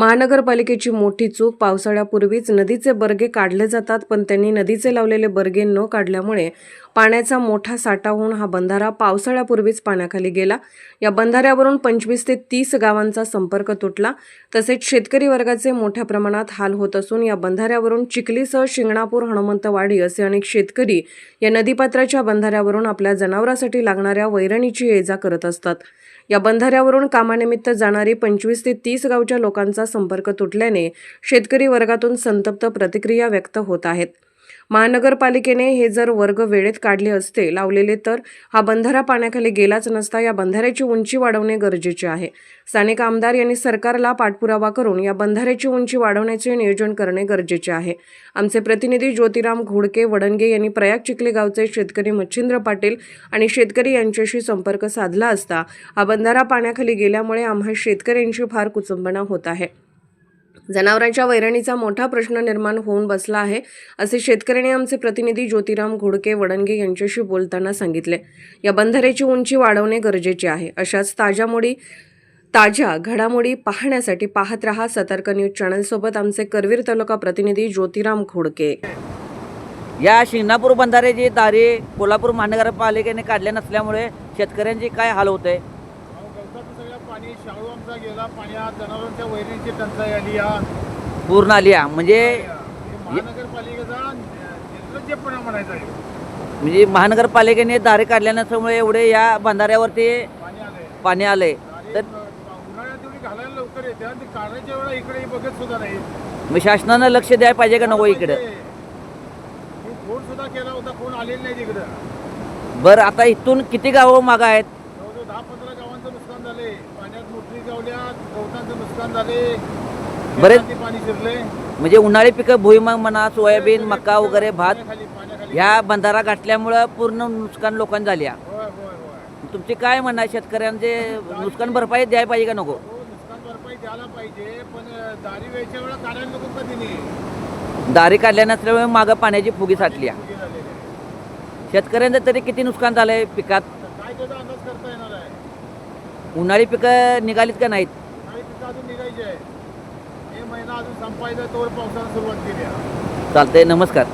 महानगरपालिकेची मोठी चूक. पावसाळ्यापूर्वीच नदीचे बर्गे काढले जातात पण त्यांनी नदीचे लावलेले बर्गे न काढल्यामुळे पाण्याचा मोठा साठा होऊन हा बंधारा पावसाळ्यापूर्वीच पाण्याखाली गेला. या बंधाऱ्यावरून पंचवीस ते तीस गावांचा संपर्क तुटला. तसेच शेतकरी वर्गाचे मोठ्या प्रमाणात हाल होत असून या बंधाऱ्यावरून चिखलीसह शिंगणापूर हनुमंतवाडी असे अनेक शेतकरी या नदीपात्राच्या बंधाऱ्यावरून आपल्या जनावरांसाठी लागणाऱ्या वैरणीची ये जा करत असतात. या बंधाऱ्यावरून कामानिमित्त जाणारी पंचवीस ते तीस गावच्या लोकांचा संपर्क तुटल्याने शेतकरी वर्गातून संतप्त प्रतिक्रिया व्यक्त होत आहेत. महानगरपालिकेने हे जर वर्ग वेळेत काढले असते लावलेले तर हा बंधारा पाण्याखाली गेलाच नसता या बंधाऱ्याची उंची वाढवणे गरजेचे आहे. स्थानिक आमदार यांनी सरकारला पाठपुरावा करून या बंधाऱ्याची उंची वाढवण्याचे नियोजन करणे गरजेचे आहे. आमचे प्रतिनिधी ज्योतिराम घोडके वडणगे यांनी प्रयाग चिखले गावचे शेतकरी मच्छिंद्र पाटील आणि शेतकरी यांच्याशी संपर्क साधला असता हा बंधारा पाण्याखाली गेल्यामुळे आम्हा शेतकऱ्यांची फार कुचंबना होत आहे. जनावरांच्या वैरणीचा मोठा प्रश्न निर्माण होऊन बसला आहे असे शेतकऱ्यांनी आमचे प्रतिनिधी ज्योतिराम घोडके वडणगे यांच्याशी बोलताना सांगितले. या बंधाऱ्याची उंची वाढवणे गरजेचे आहे. अशाच ताज्यामुळे ताज्या घडामोडी पाहण्यासाठी पाहत रहा सतर्क न्यूज चॅनलसोबत आमचे करवीर तालुका प्रतिनिधी ज्योतिराम घोडके. या शिंगणापूर बंधाऱ्याची दारी कोल्हापूर महानगरपालिकेने काढल्या नसल्यामुळे शेतकऱ्यांची काय हाल होत आहे गवताचं सगळं पाणी शाळू आमचा गेला पाण्यात जनावरांच्या वैरणीची टंचाई आली पूर्ण आली. म्हणजे हे महानगरपालिकेचा निर्लज्जपणा म्हणायचा आहे. म्हणजे महानगरपालिकेने दारी काढल्या नसल्यामुळे एवढे या बंधाऱ्यावरती पाणी आलंय. पाणी आलंय. आणि तर उन्हाळ्यात तेवढी घालायला लवकर येते आणि ती काढायच्या वेळेला इकडे बघत सुद्धा नाही. मग शासनानं लक्ष द्यायला पाहिजे का नको इकडं? मी फोन सुद्धा केला होता फोन आलेला नाही तिकडं. बरं आता इथून किती गावं मागं आहेत? गावांचं नुकसान झाले. पाण्यात मोटरी गवतांचं नुकसान झाले. बरेच- शेतातली पाणी शिरले. म्हणजे उन्हाळी पिकं भुईमग म्हणा सोयाबीन मका वगैरे भात पाण्याखाली पाण्याखाली ह्या बंधारा गाठल्यामुळं पूर्ण नुकसान लोकांचं झाली आहे. होय होय होय. तुमची काय म्हणणं आहे शेतकऱ्यांचे? नुकसान भरपाई द्यायला पाहिजे का नको? हो नुकसान भरपाई द्यायला पाहिजे पण दारी वेळच्या वेळा काढायला नको कधी नाही. दारी काढल्या नसल्यामुळे मागं पाण्याची फुगी साठली आहे. शेतकऱ्यांचं तरी किती नुकसान झालंय पिकात? काय त्याचा अंदाज करता येणार आहे उन्हाळी पिकं निघालीत का नाहीत? काही पिकं अजून निघायचे आहे. हे महिना अजून संपायचा तोवर पावसानं सुरुवात केली आहे. चालतंय नमस्कार.